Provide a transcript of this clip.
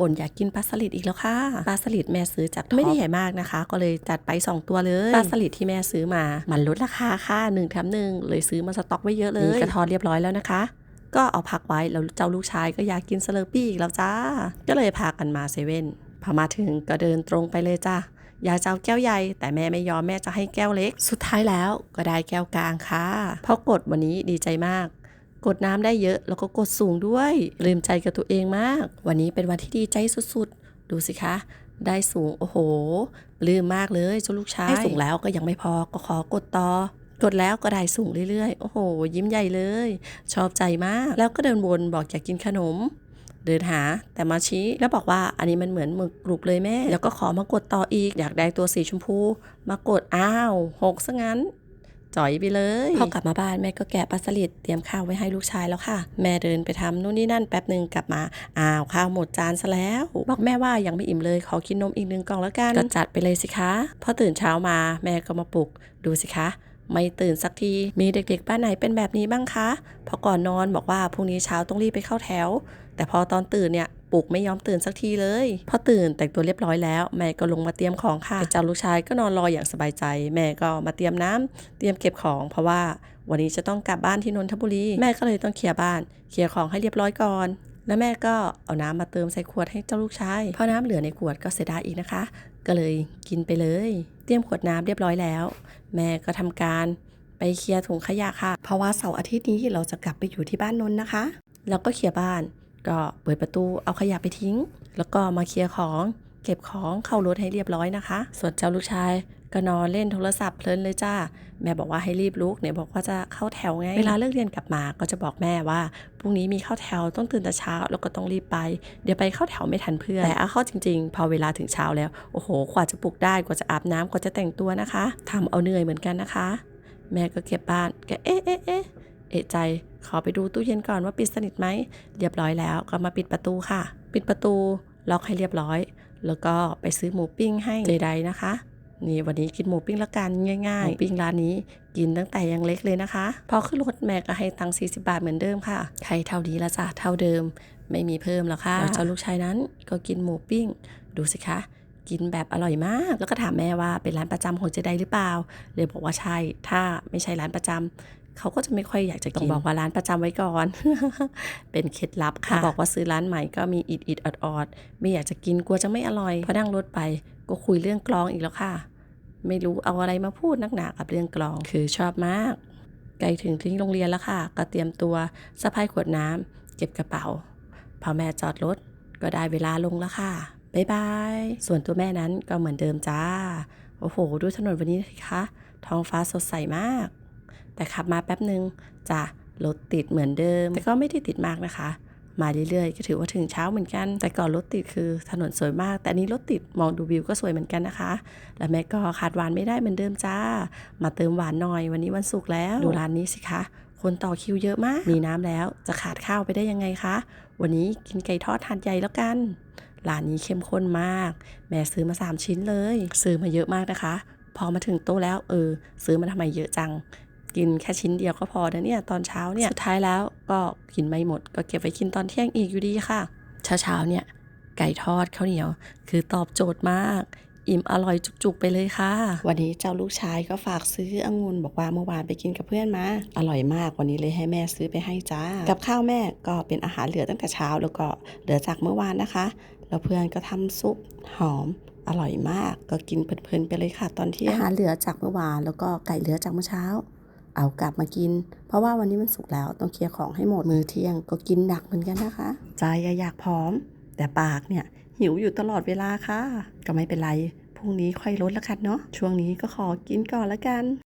บ่นอยากกินปลาสลิดอีกแล้วค่ะปลาสลิดแม่ซื้อจากไม่ได้ใหญ่มากนะคะ ก็เลยจัดไป 2 ตัวเลยปลาสลิดที่แม่ซื้อมา มันลดราคาค่ะหนึ่งแถมหนึ่งเลยซื้อมาสต็อกไว้เยอะเลยกระทอดเรียบร้อยแล้วนะคะก็เอาพักไว้แล้วเจ้าลูกชายก็อยากกินสเลอร์ปี้อีกแล้วจ้า ก็เลยพากันมาเซเว่นพอมาถึงก็เดินตรงไปเลยจ้าอยากจะเอาแก้วใหญ่ แต่แม่ไม่ยอมแม่จะให้แก้วเล็ก สุดท้ายแล้วก็ได้แก้วกลางค่ะเพราะกดวันนี้ดีใจมาก กดน้ำได้เยอะ แล้วก็กดสูงด้วย ลืมใจกับตัวเองมาก วันนี้เป็นวันที่ดีใจสุดๆ ดูสิคะ ได้สูง โอ้โห ลืมมากเลยเจ้าลูกชายให้สูงแล้วก็ยังไม่พอก็ขอกดต่อกดแล้วก็ได้สูงเรื่อยๆ โอ้โห ยิ้มใหญ่เลย ชอบใจมาก แล้วก็เดินวนบอกอยากกินขนม เดินหา แต่มาชี้แล้วบอกว่าอันนี้มันเหมือนหมึกกรุบเลยแม่ แล้วก็ขอมากดต่ออีก อยากได้ตัวสีชมพู มากดอ้าวหกซะงั้น จ่อยไปเลยพอกลับมาบ้านแม่ก็แกะปลาสลิดเตรียมข้าวไว้ให้ลูกชายแล้วค่ะ แม่เดินไปทำนู่นนี่นั่นแป๊บหนึ่งกลับมาอ้าวข้าวหมดจานซะแล้วบอกแม่ว่ายังไม่อิ่มเลยขอกินนมอีกหนึ่งกล่องแล้วกันก็จัดไปเลยสิคะพอตื่นเช้ามาแม่ก็มาปลุกดูสิคะไม่ตื่นสักที มีเด็กๆ บ้านไหนเป็นแบบนี้บ้างคะ พอก่อนนอนบอกว่าพรุ่งนี้เช้าต้องรีบไปเข้าแถว แต่พอตอนตื่นเนี่ยปลุกไม่ยอมตื่นสักทีเลย พอตื่นแต่งตัวเรียบร้อยแล้ว แม่ก็ลงมาเตรียมของค่ะเจ้าลูกชายก็นอนรออย่างสบายใจ แม่ก็มาเตรียมน้ำเตรียมเก็บของ เพราะว่าวันนี้จะต้องกลับบ้านที่นนทบุรีแม่ก็เลยต้องเคลียร์บ้าน เคลียร์ของให้เรียบร้อยก่อนแล้วแม่ก็เอาน้ำมาเติมใส่ขวดให้เจ้าลูกชายพราะน้ำเหลือในขวดก็เสียดายอีกนะคะ ก็เลยกินไปเลย เตรียมขวดน้ำเรียบร้อยแล้ว แม่ก็ทำการไปเคลียร์ถุงขยะค่ะ เพราะว่าเสาร์อาทิตย์นี้เราจะกลับไปอยู่ที่บ้านนนท์นะคะ แล้วก็เคลียร์บ้าน ก็เปิดประตูเอาขยะไปทิ้ง แล้วก็มาเคลียร์ของเก็บของเข้ารถให้เรียบร้อยนะคะ ส่วนเจ้าลูกชายก็นอนเล่นโทรศัพท์เพลินเลยจ้า แม่บอกว่าให้รีบลุกเนี่ยบอกว่าจะเข้าแถวไง เวลาเลิกเรียนกลับมาก็จะบอกแม่ว่าพรุ่งนี้มีเข้าแถวต้องตื่นแต่เช้าแล้วก็ต้องรีบไป เดี๋ยวไปเข้าแถวไม่ทันเพื่อนแต่เอาเข้าจริง ๆ พอเวลาถึงเช้าแล้วโอ้โหกว่าจะปลุกได้กว่าจะอาบน้ำกว่าจะแต่งตัวนะคะทำเอาเหนื่อยเหมือนกันนะคะ แม่ก็เก็บบ้านแกเอ๊ะเอ๊ะเอ๊ะ เอะใจขอไปดูตู้เย็นก่อนว่าปิดสนิทไหมเรียบร้อยแล้วก็มาปิดประตูค่ะ ปิดประตูล็อกให้เรียบร้อย แล้วก็ไปซื้อหมูปิ้งให้เจไดนะคะนี่วันนี้กินหมูปิ้งละกันง่ายๆหมูปิ้งร้านนี้กินตั้งแต่ยังเล็กเลยนะคะ พอขึ้นรถแม่ก็ให้ตังค์40 บาทเหมือนเดิมค่ะใครเท่านี้ละจ้ะเท่าเดิม ไม่มีเพิ่มแล้วค่ะแล้วเจ้าลูกชายนั้นก็กินหมูปิ้ง ดูสิคะกินแบบอร่อยมาก แล้วก็ถามแม่ว่าเป็นร้านประจำของเจไดหรือเปล่าเลยบอกว่าใช่ ถ้าไม่ใช่ร้านประจำ เขาก็จะไม่ค่อยอยากจะกินต้องบอกว่าร้านประจำไว้ก่อน เป็นเคล็ดลับค่ะ บอกว่าซื้อร้านใหม่ก็มีอิดอิดออดอดๆไม่อยากจะกินกลัวจะไม่อร่อยพอนั่งรถไปก็คุยเรื่องกลองอีกแล้วค่ะ ไม่รู้เอาอะไรมาพูดนักหนากับเรื่องกลองคือชอบมากใกล้ถึงที่โรงเรียนแล้วค่ะ ก็เตรียมตัวสะพายขวดน้ำเก็บกระเป๋าพอแม่จอดรถก็ได้เวลาลงแล้วค่ะบ๊ายบาย ส่วนตัวแม่นั้นก็เหมือนเดิมจ้า โอ้โห ดูถนนวันนี้สิคะ ท้องฟ้าสดใสมาก แต่ขับมาแป๊บหนึ่งจะรถติดเหมือนเดิม แต่ก็ไม่ได้ติดมากนะคะ มาเรื่อยๆก็ถือว่าถึงเช้าเหมือนกัน แต่ก่อนรถติดคือถนนสวยมาก แต่นนี้รถติดมองดูวิวก็สวยเหมือนกันนะคะ และแม่ก็ขาดหวานไม่ได้เหมือนเดิมจ้า มาเติมหวานหน่อยวันนี้วันศุกร์แล้วดูร้านนี้สิคะคนต่อคิวเยอะมาก มีน้ำแล้วจะขาดข้าวไปได้ยังไงคะ วันนี้กินไก่ทอดทานใหญ่แล้วกัน ร้านนี้เข้มข้นมาก แม่ซื้อมา 3 ชิ้นเลย ซื้อมาเยอะมากนะคะ พอมาถึงโต๊ะแล้วเออ ซื้อมาทำไมเยอะจัง กินแค่ชิ้นเดียวก็พอนะเนี่ยตอนเช้าเนี่ยสุดท้ายแล้วก็กินไม่หมด ก็เก็บไว้กินตอนเที่ยงอีกอยู่ดีค่ะ เช้าเช้าๆเนี่ยไก่ทอดข้าวเหนียว คือตอบโจทย์มาก อิ่มอร่อยจุกๆไปเลยค่ะ วันนี้เจ้าลูกชายก็ฝากซื้อองุ่นบอกว่าเมื่อวานไปกินกับเพื่อนมา อร่อยมากวันนี้เลยให้แม่ซื้อไปให้จ้า กับข้าวแม่ก็เป็นอาหารเหลือตั้งแต่เช้าแล้วก็เหลือจากเมื่อวานนะคะ แล้วเพื่อนก็ทำซุปหอมอร่อยมากก็กินเพลินๆไปเลยค่ะตอนเที่ยงอาหารเหลือจากเมื่อวานแล้วก็ไก่เหลือจากเมื่อเช้า เอากลับมากิน เพราะว่าวันนี้มันสุกแล้วต้องเคลียร์ของให้หมดมือเที่ยงก็กินดักเหมือนกันนะคะ ใจอยากผอม แต่ปากเนี่ยหิวอยู่ตลอดเวลาค่ะ ก็ไม่เป็นไรพรุ่งนี้ค่อยลดละกันเนาะช่วงนี้ก็ขอกินก่อนละกัน